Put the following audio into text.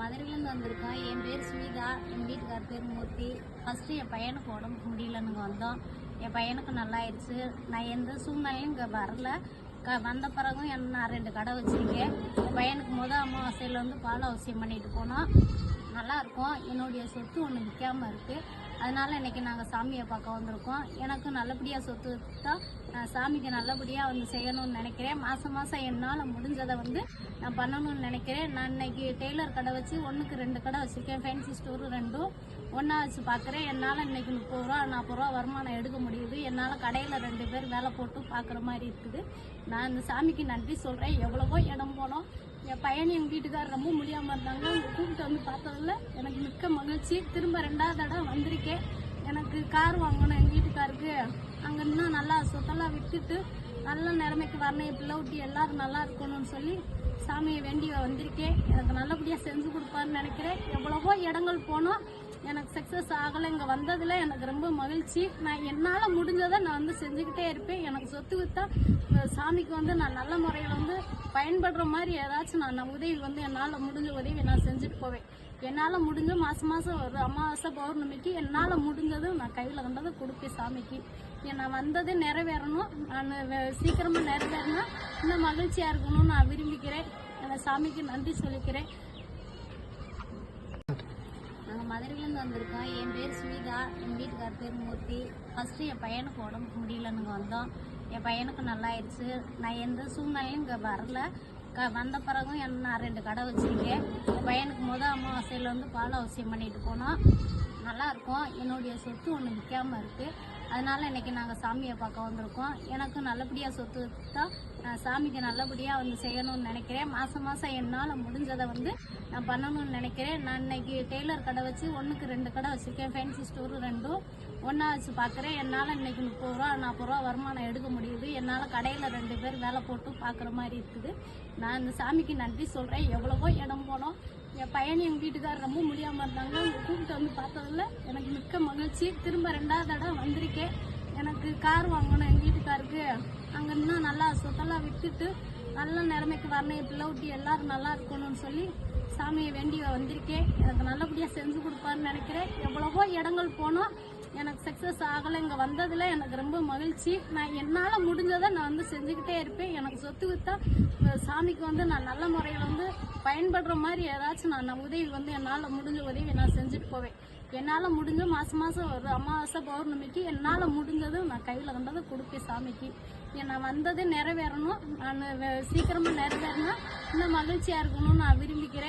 மதுரையிலேருந்து வந்திருக்கோம் என் பேர் சுமிதா என் வீட்டுக்கார் பேர் மூர்த்தி. ஃபஸ்ட்டு என் பையனுக்கு உடம்பு முடியலன்னு வந்தோம். என் பையனுக்கு நல்லாயிருச்சு. நான் எந்த சூழ்நிலையும் இங்கே வரல. க வந்த பிறகும் என்ன நான் ரெண்டு கடை வச்சுருக்கேன். என் பையனுக்கு முத அமாவாசையில் வந்து பால் அவசியம் பண்ணிட்டு போனோம். நல்லாயிருக்கும். என்னுடைய சொத்து ஒன்று விற்காமல் இருக்குது அதனால இன்னைக்கு நாங்கள் சாமியை பார்க்க வந்திருக்கோம். எனக்கும் நல்லபடியாக சொத்து தான். நான் சாமிக்கு நல்லபடியாக வந்து செய்யணும்னு நினைக்கிறேன். மாதம் மாதம் என்னால் முடிஞ்சதை வந்து நான் பண்ணணும்னு நினைக்கிறேன். நான் இன்னைக்கு டெய்லர் கடை வச்சு ஒன்றுக்கு ரெண்டு கடை வச்சுருக்கேன். ஃபேன்சி ஸ்டோரு ரெண்டும். ஒன்றா வச்சு பார்க்குறேன் என்னால் இன்றைக்கி முப்பது ரூபா நாற்பது ரூபா வருமானம் எடுக்க முடியுது. என்னால் கடையில் ரெண்டு பேர் வேலை போட்டு பார்க்குற மாதிரி இருக்குது. நான் இந்த சாமிக்கு நன்றி சொல்கிறேன் எவ்வளவோ இடம் போனோம். என் பையன் எங்கள் வீட்டுக்காரர் ரொம்ப முடியாமல் இருந்தாங்க. கூப்பிட்டு வந்து பார்த்ததுல எனக்கு மிக்க மகிழ்ச்சி. திரும்ப ரெண்டாவது தடவை வந்திருக்கேன். எனக்கு கார் வாங்கணும் எங்கள் வீட்டுக்காருக்கு. அங்கே இன்னும் நல்லா சொத்தெல்லாம் விட்டுட்டு நல்ல நிலைமைக்கு வரணும். என் பிள்ளை ஊட்டி எல்லாரும் நல்லா இருக்கணும்னு சொல்லி சாமியை வேண்டி வந்திருக்கேன். எனக்கு நல்லபடியாக செஞ்சு கொடுப்பாருன்னு நினைக்கிறேன். எவ்வளவோ இடங்கள் போனோம். எனக்கு சக்ஸஸ் ஆகலை இங்கே வந்ததில் எனக்கு ரொம்ப மகிழ்ச்சி. நான் என்னால் முடிஞ்சதை நான் வந்து செஞ்சுக்கிட்டே இருப்பேன். எனக்கு சொத்து வித்தா சாமிக்கு வந்து நான் நல்ல முறையில் வந்து பயன்படுற மாதிரி ஏதாச்சும் நான் உதவி வந்து என்னால் முடிஞ்ச உதவி நான் செஞ்சுட்டு போவேன். என்னால் முடிஞ்ச மாதம் மாதம் ஒரு அமாவாசை பௌர்ணமிக்கு என்னால் முடிஞ்சதும் நான் கையில் வந்ததை கொடுப்பேன் சாமிக்கு. நான் வந்ததே நிறைவேறணும். நான் வே- சீக்கிரமாக நிறைவேறினா இன்னும் மகிழ்ச்சியாக இருக்கணும்னு நான் விரும்பிக்கிறேன் நான் சாமிக்கு நன்றி சொல்லிக்கிறேன். மதுரையிலேருந்து வந்திருக்கோம் என் பேர் சுமிதா என் வீட்டுக்கார் பேர் மூர்த்தி. ஃபஸ்ட்டு என் பையனுக்கு உடம்புக்கு முடியலன்னு வந்தோம். என் பையனுக்கு நல்லாயிருச்சு. நான் எந்த சூழ்நிலையும் இங்கே வரல. க வந்த பிறகும் என் நான் ரெண்டு கடை வச்சுருக்கேன். என் பையனுக்கு முத அமாவாசையில் வந்து பால் அவசியம் பண்ணிட்டு போனோம். நல்லாயிருக்கும். என்னுடைய சொத்து ஒன்று விற்காமல் இருக்குது அதனால இன்னைக்கு நாங்கள் சாமியை பார்க்க வந்திருக்கோம். எனக்கும் நல்லபடியாக சொத்து தான். நான் சாமிக்கு நல்லபடியாக வந்து செய்யணும்னு நினைக்கிறேன். மாதம் மாதம் என்னால் முடிஞ்சதை வந்து நான் பண்ணணும்னு நினைக்கிறேன். நான் இன்னைக்கு டெய்லர் கடை வச்சு ஒன்றுக்கு ரெண்டு கடை வச்சுருக்கேன். ஃபேன்சி ஸ்டோரு ரெண்டும். ஒன்றா வச்சு பார்க்குறேன். என்னால் இன்னைக்கு முப்பது ரூபா நாற்பது ரூபா வருமானம் எடுக்க முடியுது. என்னால் கடையில் ரெண்டு பேர் வேலை போட்டு பார்க்குற மாதிரி இருக்குது. நான் இந்த சாமிக்கு நன்றி சொல்கிறேன் எவ்வளவோ இடம் போனோம். பையன் எங்கள் வீட்டுக்காரர் ரொம்ப முடியாமல் இருந்தாங்க. கூப்பிட்டு வந்து பார்த்ததுல எனக்கு மிக்க மகிழ்ச்சி. திரும்ப ரெண்டாவது தடவை வந்திருக்கேன். எனக்கு கார் வாங்கணும் எங்கள் வீட்டுக்காருக்கு. அங்கே இன்னும் நல்லா சொத்தெல்லாம் விட்டுட்டு நல்ல நிலைமைக்கு வரணும். என் பிள்ளை ஊட்டி எல்லாரும் நல்லா இருக்கணும்னு சொல்லி சாமியை வேண்டி வந்திருக்கேன். எனக்கு நல்லபடியாக செஞ்சு கொடுப்பாருன்னு நினைக்கிறேன். எவ்வளவோ இடங்கள் போனோம். எனக்கு சக்ஸஸ் ஆகலை இங்கே வந்ததில் எனக்கு ரொம்ப மகிழ்ச்சி. நான் என்னால் முடிஞ்சதை நான் வந்து செஞ்சுக்கிட்டே இருப்பேன். எனக்கு சொத்து வித்தா சாமிக்கு வந்து நான் நல்ல முறையில் வந்து பயன்படுற மாதிரி ஏதாச்சும் நான் உதவி வந்து என்னால் முடிஞ்ச உதவி நான் செஞ்சுட்டு போவேன். என்னால் முடிஞ்ச மாதம் மாதம் ஒரு அமாவாசை பௌர்ணமிக்கு என்னால் முடிஞ்சது நான் கையில் வந்ததை கொடுப்பேன் சாமிக்கு. நான் வந்ததே நிறைவேறணும். நான் சீக்கிரமாக நிறைவேறினா இன்னும் மகிழ்ச்சியாக இருக்கணும்னு நான் விரும்பிக்கிறேன்